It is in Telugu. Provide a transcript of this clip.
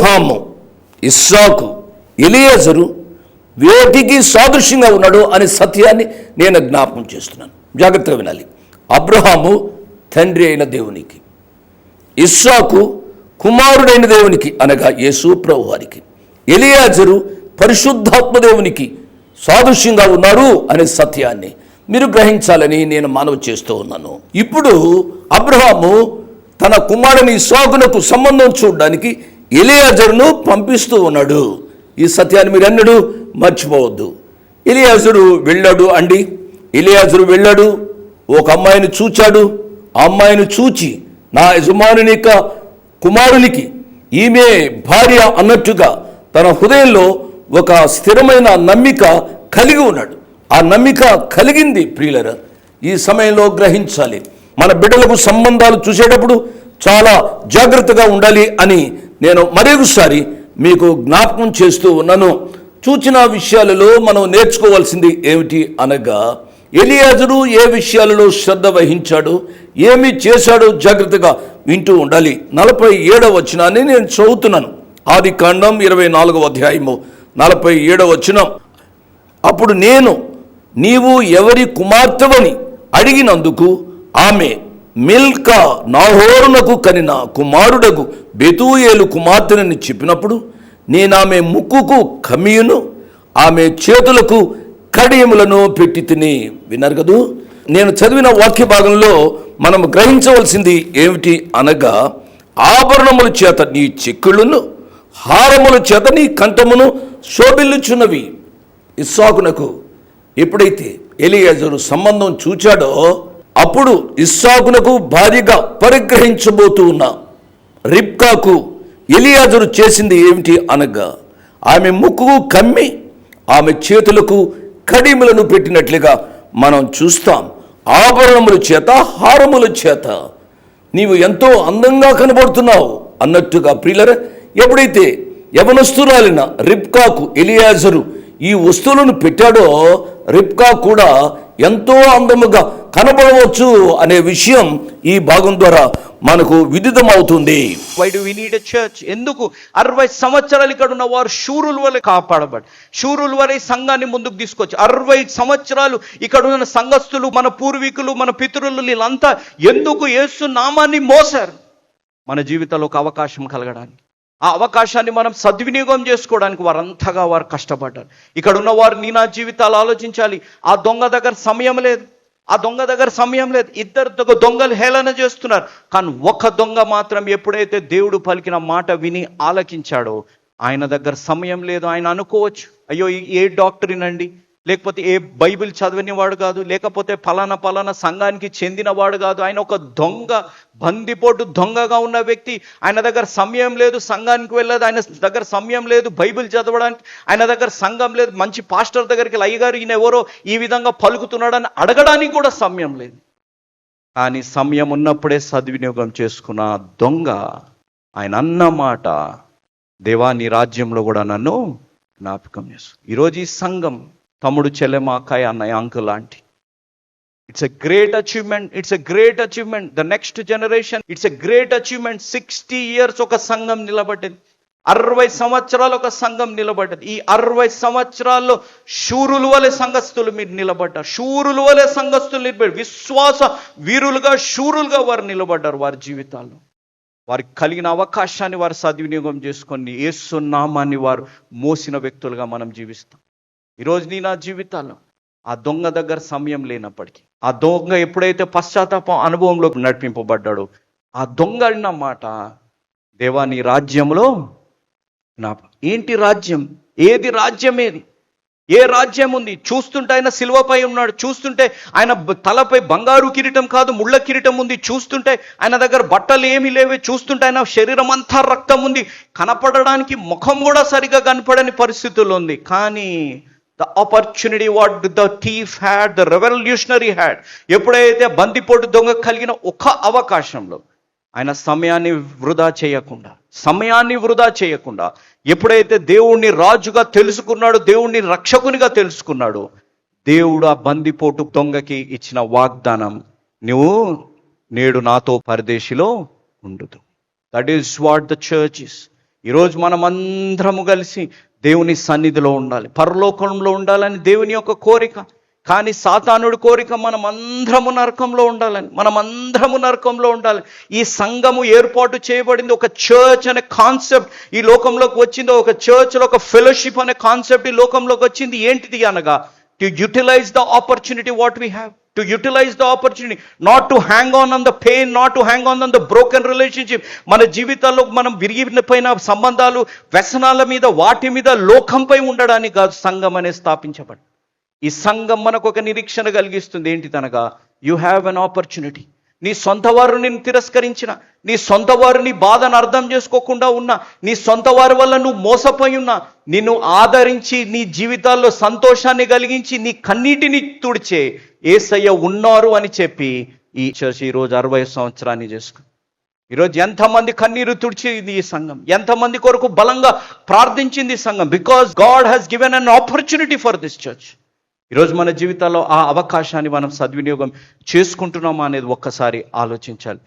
అబ్రహాము ఇస్సాకు ఎలియాజరు వేటికి సాదృశ్యంగా ఉన్నాడు అనే సత్యాన్ని నేను జ్ఞాపకం చేస్తున్నాను. జాగ్రత్తగా వినాలి. అబ్రహాము తండ్రి అయిన దేవునికి ఇస్సాకు కుమారుడైన దేవునికి అనగా యేసు ప్రభు వారికి ఎలియాజరు పరిశుద్ధాత్మ దేవునికి సాదృశ్యంగా ఉన్నారు అనే సత్యాన్ని మీరు గ్రహించాలని నేను మనవి చేస్తూ ఉన్నాను. ఇప్పుడు అబ్రహాము తన కుమారుని ఇస్సాకునకు సంబంధం చూడడానికి ఎలియాజరును పంపిస్తూ ఉన్నాడు. ఈ సత్యాన్ని మీరు ఎన్నడూ మర్చిపోవద్దు. ఇలియాజుడు వెళ్ళాడు అండి. ఎలియాజరు వెళ్ళాడు. ఒక అమ్మాయిని చూచాడు. ఆ అమ్మాయిని చూచి నా యజమానుని యొక్క కుమారునికి ఈమె భార్య అన్నట్టుగా తన హృదయంలో ఒక స్థిరమైన నమ్మిక కలిగి ఉన్నాడు. ఆ నమ్మిక కలిగింది ప్రియులర ఈ సమయంలో గ్రహించాలి. మన బిడ్డలకు సంబంధాలు చూసేటప్పుడు చాలా జాగ్రత్తగా ఉండాలి అని నేను మరొకసారి మీకు జ్ఞాపకం చేస్తూ ఉన్నాను. చూచిన విషయాలలో మనం నేర్చుకోవాల్సింది ఏమిటి అనగా ఎలియాజరు ఏ విషయాలలో శ్రద్ధ వహించాడు ఏమి చేశాడో జాగ్రత్తగా వింటూ ఉండాలి. నలభై ఏడవ వచనాన్ని నేను చదువుతున్నాను. ఆది కాండం ఇరవై నాలుగవ అధ్యాయము నలభై ఏడవ వచనం. అప్పుడు నేను నీవు ఎవరి కుమార్తెవని అడిగినందుకు ఆమె మిల్కా నాహోరునకు కనిన కుమారుడకు బెతూయేలు కుమార్తెనని చెప్పినప్పుడు నేను ఆమె ముక్కుకు కమియును ఆమె చేతులకు కడియములను పెట్టి తిని విన్నారు కదూ? నేను చదివిన వాక్య భాగంలో మనం గ్రహించవలసింది ఏమిటి అనగా ఆభరణముల చేత నీ చెక్కులను హారముల చేత నీ కంఠమును శోభిల్లుచున్నవి. ఇస్సాకునకు ఎప్పుడైతే ఎలియాజరు సంబంధం చూచాడో అప్పుడు ఇస్సాకునకు భారీగా పరిగ్రహించబోతూ ఉన్న రిబ్కాకు ఎలియాజరు చేసింది ఏమిటి అనగా ఆమె ముక్కుకు కమ్మి ఆమె చేతులకు కడిములను పెట్టినట్లుగా మనం చూస్తాం. ఆభరణముల చేత హారముల చేత. నీవు ఎంతో అందంగా కనబడుతున్నావు అన్నట్టుగా ప్రియులర ఎప్పుడైతే యవనస్తురాలిన రిబ్కాకు ఎలియాజరు ఈ వస్తువులను పెట్టాడో రిబ్కా కూడా ఎంతో అందముగా కనబడవచ్చు అనే విషయం ఈ భాగం ద్వారా మనకు విదితమవుతుంది. Why do we need a church ఎందుకు? అరవై సంవత్సరాలు ఇక్కడ ఉన్న వారు శూరుల వలె కాపాడబడి శూరుల వల్ల ఈ సంఘాన్ని ముందుకు తీసుకొచ్చి అరవై సంవత్సరాలు ఇక్కడ ఉన్న సంఘస్థులు మన పూర్వీకులు మన పితరులు వీళ్ళంతా ఎందుకు యేసు నామాన్ని మోసారు? మన జీవితంలో ఒక అవకాశం కలగడానికి. ఆ అవకాశాన్ని మనం సద్వినియోగం చేసుకోవడానికి వారంతగా వారు కష్టపడ్డారు. ఇక్కడ ఉన్న వారు నీ నా జీవితాలు ఆలోచించాలి. ఆ దొంగ దగ్గర సమయం లేదు. ఆ దొంగ దగ్గర సమయం లేదు. ఇద్దరు దొంగలు హేళన చేస్తున్నారు. కానీ ఒక దొంగ మాత్రం ఎప్పుడైతే దేవుడు పలికిన మాట విని ఆలకించాడో ఆయన దగ్గర సమయం లేదు. ఆయన అనుకోవచ్చు. అయ్యో ఏ డాక్టరీన్ లేకపోతే ఏ బైబిల్ చదివిన వాడు కాదు లేకపోతే ఫలానా ఫలానా సంఘానికి చెందిన వాడు కాదు. ఆయన ఒక దొంగ బందిపోటు దొంగగా ఉన్న వ్యక్తి. ఆయన దగ్గర సమయం లేదు సంఘానికి వెళ్ళదు. ఆయన దగ్గర సమయం లేదు బైబిల్ చదవడానికి. ఆయన దగ్గర సంఘం లేదు. మంచి పాస్టర్ దగ్గరికి వెళ్ళి, అయ్యగారు ఈయన ఎవరో ఈ విధంగా పలుకుతున్నాడని అడగడానికి కూడా సమయం లేదు. కానీ సమయం ఉన్నప్పుడే సద్వినియోగం చేసుకున్న దొంగ ఆయన అన్న మాట దేవా నీ రాజ్యంలో కూడా నన్ను జ్ఞాపకం చేసు ఈరోజు ఈ సంఘం తమ్ముడు చెల్లెమ అక్కయ్య అన్నయ్య అంకుల్ లాంటి. It's a great achievement it's a great achievement the next generation it's a great achievement sixty years ఒక సంఘం నిలబడ్డది అరవై సంవత్సరాలు ఒక సంఘం నిలబడ్డది ఈ అరవై సంవత్సరాల్లో శూరుల వలె సంఘస్థులు మీరు నిలబడ్డారు. శూరులు వలె సంఘస్థులు నిలబడి విశ్వాస వీరులుగా శూరులుగా వారు నిలబడ్డారు వారి జీవితాల్లో. వారికి కలిగిన అవకాశాన్ని వారు సద్వినియోగం చేసుకొని ఏసు నామాన్ని వారు మోసిన వ్యక్తులుగా మనం జీవిస్తాం. ఈరోజు నీ నా జీవితాల్లో ఆ దొంగ దగ్గర సమయం లేనప్పటికీ ఆ దొంగ ఎప్పుడైతే పశ్చాత్తాపం అనుభవంలోకి నడిపింపబడ్డాడో ఆ దొంగ అన్న మాట దేవా నీ రాజ్యంలో నా ఏంటి రాజ్యం? ఏది రాజ్యం ఏది? ఏ రాజ్యం ఉంది? చూస్తుంటే ఆయన సిల్వపై ఉన్నాడు చూస్తుంటే ఆయన తలపై బంగారు కిరీటం కాదు ముళ్ళ కిరీటం ఉంది. చూస్తుంటే ఆయన దగ్గర బట్టలు ఏమీ లేవు చూస్తుంటే ఆయన శరీరం అంతా రక్తం ఉంది. కనపడడానికి ముఖం కూడా సరిగా కనపడని పరిస్థితుల్లో ఉంది. కానీ the opportunity what the thief had the revolutionary had ఎప్పుడైతే బందిపోటు దొంగ కలిగిన ఒక అవకాశంలో ఆయన సమయాన్ని వృధా చేయకుండా సమయాన్ని వృధా చేయకుండా ఎప్పుడైతే దేవుణ్ణి రాజుగా తెలుసుకున్నాడో దేవుణ్ణి రక్షకునిగా తెలుసుకున్నాడు దేవుడు ఆ బందిపోటు దొంగకి ఇచ్చిన వాగ్దానం నువ్వు నేడు నాతో పరదేశిలో ఉండదు. That is what the church is ఈరోజు మనం అందరము కలిసి దేవుని సన్నిధిలో ఉండాలి. పరలోకంలో ఉండాలని దేవుని యొక్క కోరిక. కానీ సాతానుడి కోరిక మనం అందరము నరకంలో ఉండాలని మనం అందరము నరకంలో ఉండాలి. ఈ సంఘము ఏర్పాటు చేయబడింది ఒక చర్చ్ అనే కాన్సెప్ట్ ఈ లోకంలోకి వచ్చింది. ఒక చర్చ్లో ఒక ఫెలోషిప్ అనే కాన్సెప్ట్ ఈ లోకంలోకి వచ్చింది. ఏంటిది అనగా to utilise the opportunity what we have to utilise the opportunity not to hang on on the pain not to hang on on the broken relationship మన జీవితాల్లో మనం విరిగిపోయిన సంబంధాలు వ్యసనాల మీద వాటి మీద లోకంపై ఉండడానికి కాదు సంఘం అనేది స్థాపించబడి ఈ సంఘం మనకు ఒక నిరీక్షణ కలిగిస్తుంది. ఏంటిదనగా యు హ్యావ్ అన్ ఆపర్చునిటీ నీ సొంత వారు నిన్ను తిరస్కరించిన నీ సొంత వారు నీ బాధను అర్థం చేసుకోకుండా ఉన్నా నీ సొంత వారి వల్ల నువ్వు మోసపోయి ఉన్నా నిన్ను ఆదరించి నీ జీవితాల్లో సంతోషాన్ని కలిగించి నీ కన్నీటిని తుడిచే ఏసయ్య ఉన్నారు అని చెప్పి ఈ చర్చ్ ఈరోజు అరవై సంవత్సరాన్ని చేసుకుంది. ఈరోజు ఎంతమంది కన్నీరు తుడిచింది ఈ సంఘం? ఎంతమంది కొరకు బలంగా ప్రార్థించింది ఈ సంఘం? Because God has given an opportunity for this church ఈరోజు మన జీవితాల్లో ఆ అవకాశాన్ని మనం సద్వినియోగం చేసుకుంటున్నామా అనేది ఒక్కసారి ఆలోచించాలి.